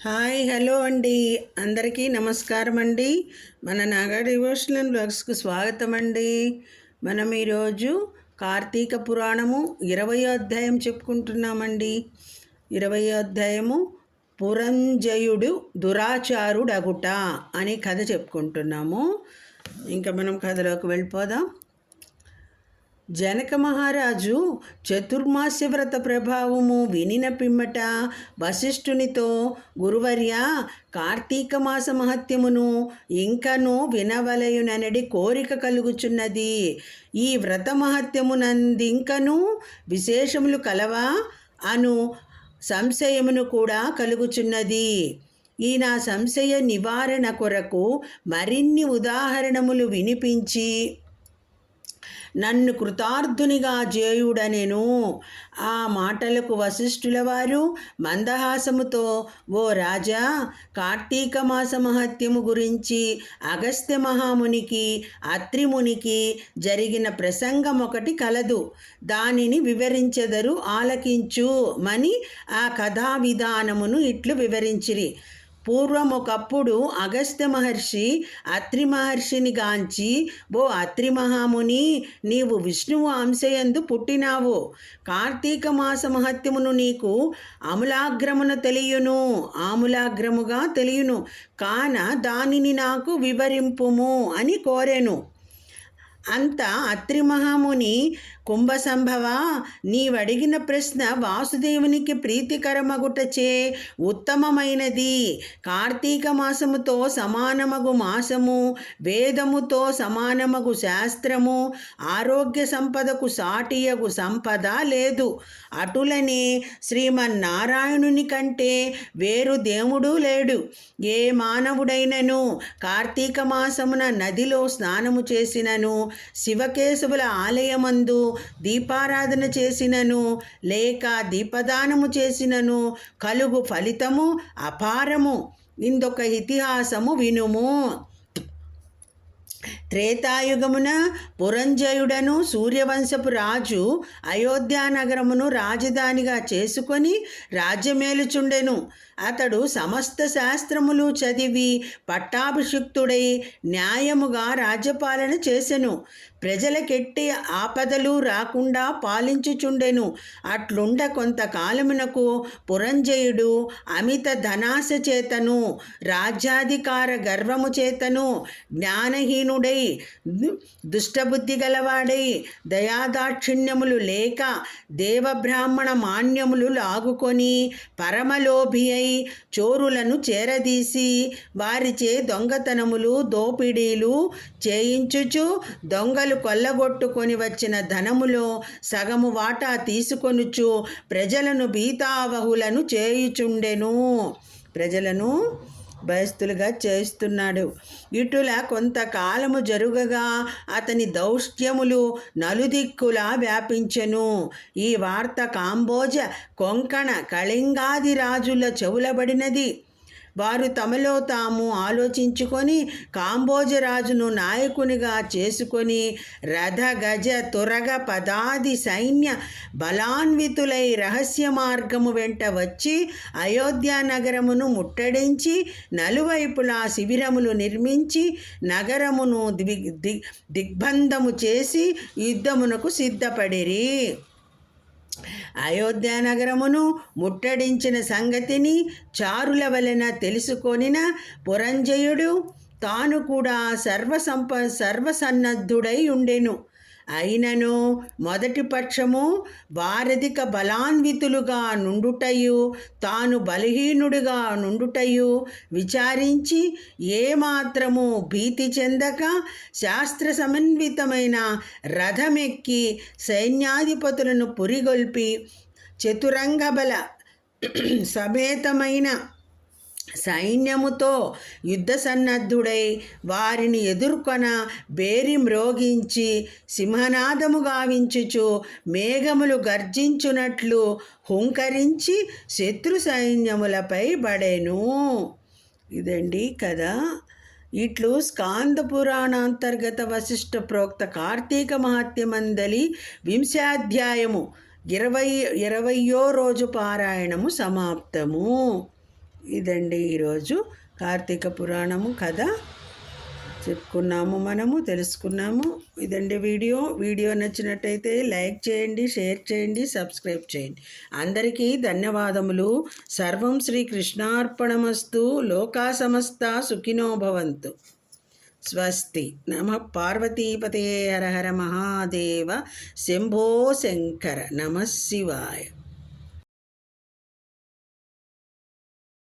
Hi hello అండి. అందరికీ నమస్కారం అండి మన నాగా డివోషనల్ బ్లాగ్స్కు స్వాగతం అండి మనం ఈరోజు కార్తీక పురాణము ఇరవై అధ్యాయం చెప్పుకుంటున్నామండి. ఇరవై అధ్యాయము పురంజయుడు దురాచారుడగుట అని కథ చెప్పుకుంటున్నాము. ఇంకా మనం కథలోకి వెళ్ళిపోదాం. జనక మహారాజు చతుర్మాస్య వ్రత ప్రభావము వినిన పిమ్మట వశిష్ఠునితో గురువర్య కార్తీక మాస మహత్యమును ఇంకను వినవలయుననడి కోరిక కలుగుచున్నది. ఈ వ్రత మహత్యమునందింకను విశేషములు కలవా అను సంశయమును కూడా కలుగుచున్నది. ఈ నా సంశయ నివారణ కొరకు మరిన్ని ఉదాహరణములు వినిపించి నన్ను కృతార్థునిగా చేయుడనెను. ఆ మాటలకు వశిష్ఠుల వారు మందహాసముతో ఓ రాజా కార్తీక మాస మహత్యము గురించి అగస్త్య మహామునికి అత్రిమునికి జరిగిన ప్రసంగం ఒకటి కలదు. దానిని వివరించెదరు ఆలకించు మని ఆ కథా విధానమును ఇట్లు వివరించిరి. పూర్వం ఒకప్పుడు అగస్త్య మహర్షి అత్రి మహర్షిని గాంచి ఓ అత్రి మహాముని నీవు విష్ణువు అంశయందు పుట్టినావు. కార్తీక మాస మహత్యమును నీకు అమలాగ్రమున తెలియను ఆములాగ్రముగా తెలియను. కాన దానిని నాకు వివరింపుము అని కోరాను. అంత అత్రి మహాముని కుంభసంభవ. నీవడిగిన ప్రశ్న వాసుదేవునికి ప్రీతికరమగుటచే ఉత్తమమైనది. కార్తీక మాసముతో సమానమగు మాసము వేదముతో సమానమగు శాస్త్రము ఆరోగ్య సంపదకు సాటియగు సంపద లేదు. అటులనే శ్రీమన్నారాయణుని కంటే వేరు దేవుడు లేడు. ఏ మానవుడైనను కార్తీక మాసమున నదిలో స్నానము చేసినను శివకేశవుల ఆలయమందు దీపారాధన చేసినను లేక దీపదానము చేసినను కలుగు ఫలితము అపారము. ఇందొక ఇతిహాసము వినుము. త్రేతాయుగమున పురంజయుడను సూర్యవంశపు రాజు అయోధ్యానగరమును రాజధానిగా చేసుకొని రాజ్యమేలుచుండెను. అతడు సమస్త శాస్త్రములు చదివి పట్టాభిషిక్తుడై న్యాయముగా రాజ్యపాలన చేసెను. ప్రజలకెట్టి ఆపదలు రాకుండా పాలించుచుండెను. అట్లుండ కొంతకాలమునకు పురంజయుడు అమిత ధనాశ చేతను రాజ్యాధికార గర్వము చేతను జ్ఞానహీనుడై దుష్టబుద్ధి గలవాడై దయాదాక్షిణ్యములు లేక దేవబ్రాహ్మణ మాన్యములు లాగుకొని పరమలోభి అయి చోరులను చేరదీసి వారిచే దొంగతనములు దోపిడీలు చేయించుచు దొంగలు కొల్లగొట్టుకొని వచ్చిన ధనములో సగము వాటా తీసుకొనుచు ప్రజలను భీతావహులను చేయుచుండెను. ప్రజలను భయస్థులుగా చేస్తున్నాడు. ఇటుల కొంతకాలము జరుగగా అతని దౌష్ట్యములు నలుదిక్కులా వ్యాపించెను. ఈ వార్త కాంబోజ కొంకణ కళింగాది రాజుల చెవులబడినది. వారు తమలో తాము ఆలోచించుకొని కాంబోజరాజును నాయకునిగా చేసుకొని రథ గజ తురగ పదాది సైన్య బలాన్వితులై రహస్య మార్గము వెంట వచ్చి అయోధ్య నగరమును ముట్టడించి నలువైపులా శిబిరములు నిర్మించి నగరమును ది దిగ్బంధము చేసి యుద్ధమునకు సిద్ధపడిరి. అయోధ్య నగరమును ముట్టడించిన సంగతిని చారుల వలన తెలుసుకొనిన పురంజయుడు తాను కూడా సర్వసంప సర్వసన్నద్ధుడై ఉండెను. అయినను మొదటి పక్షము వారధిక బలాన్వితులుగా నుండుటయు తాను బలహీనుడిగా నుండుటయు విచారించి ఏమాత్రము భీతి చెందక శాస్త్ర సమన్వితమైన రథమెక్కి సైన్యాధిపతులను పురిగొల్పి చతురంగబల సమేతమైన సైన్యముతో యుద్ధ సన్నద్ధుడై వారిని ఎదుర్కొన బేరి మ్రోగించి సింహనాదము గావించుచు మేఘములు గర్జించునట్లు హుంకరించి శత్రు సైన్యములపై పడెను. ఇదండి కదా ఇట్లు స్కాంద పురాణాంతర్గత వశిష్ఠ ప్రోక్త కార్తీక మహాత్యమందలి వింశాధ్యాయము ఇరవై ఇరవయో రోజు పారాయణము సమాప్తము. ఇదండి ఈరోజు కార్తీక పురాణము కథ. చెప్పుకున్నాము మనము తెలుసుకున్నాము. ఇదండి వీడియో. వీడియో నచ్చినట్టయితే లైక్ చేయండి షేర్ చేయండి సబ్స్క్రైబ్ చేయండి. అందరికీ ధన్యవాదములు. సర్వం శ్రీ కృష్ణార్పణమస్తు. లోకా సమస్త సుఖినో భవంతు. స్వస్తి నమ పార్వతీపతే హర హర మహాదేవ. శంభో శంకర నమ శివాయ.